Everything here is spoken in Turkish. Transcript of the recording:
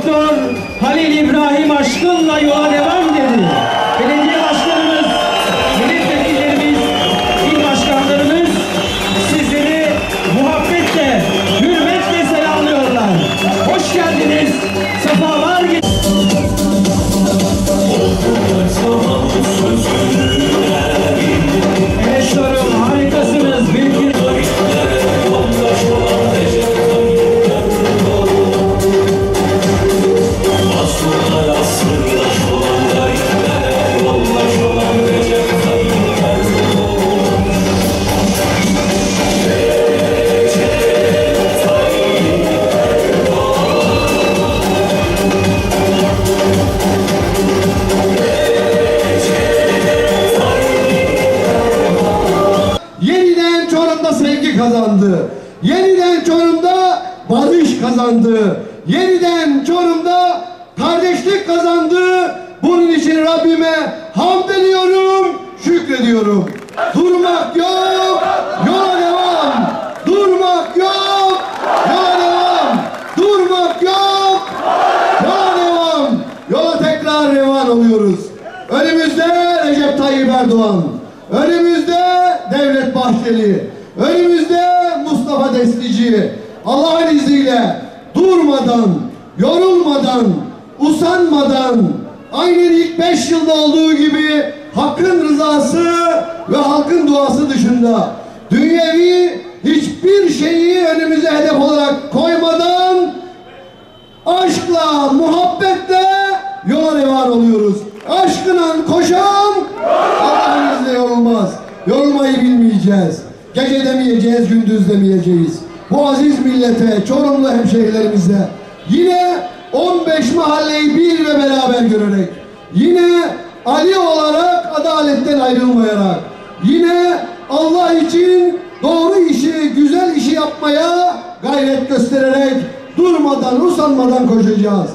Doktor Halil İbrahim aşkınla yola devam dedi. Belediye başkanımız, milletvekillerimiz, il başkanlarımız sizleri muhabbetle, hürmetle selamlıyorlar. Hoş geldiniz, sevgi kazandı. Yeniden Çorum'da barış kazandı. Yeniden Çorum'da kardeşlik kazandı. Bunun için Rabbime hamd ediyorum, şükrediyorum. Durmak yok, yola devam. Durmak yok, yola devam. Durmak yok, yola devam. Yola tekrar revan oluyoruz. Önümüzde Recep Tayyip Erdoğan. Önümüzde Devlet Bahçeli. Önümüzde Mustafa Destici. Allah'ın izniyle durmadan, yorulmadan, usanmadan, aynen ilk beş yılda olduğu gibi hakkın rızası ve halkın duası dışında dünyevi hiçbir şeyi önümüze hedef olarak koymadan aşkla, muhabbetle yola revan oluyoruz. Aşkına koşan Allah'ın izniyle yorulmaz. Yorulmayı bilmeyeceğiz. Gece demeyeceğiz, gündüz demeyeceğiz. Bu aziz millete, Çorumlu hemşehrilerimize yine 15 mahalleyi bir ve beraber görerek yine Ali olarak adaletten ayrılmayarak yine Allah için doğru işi, güzel işi yapmaya gayret göstererek durmadan, usanmadan koşacağız.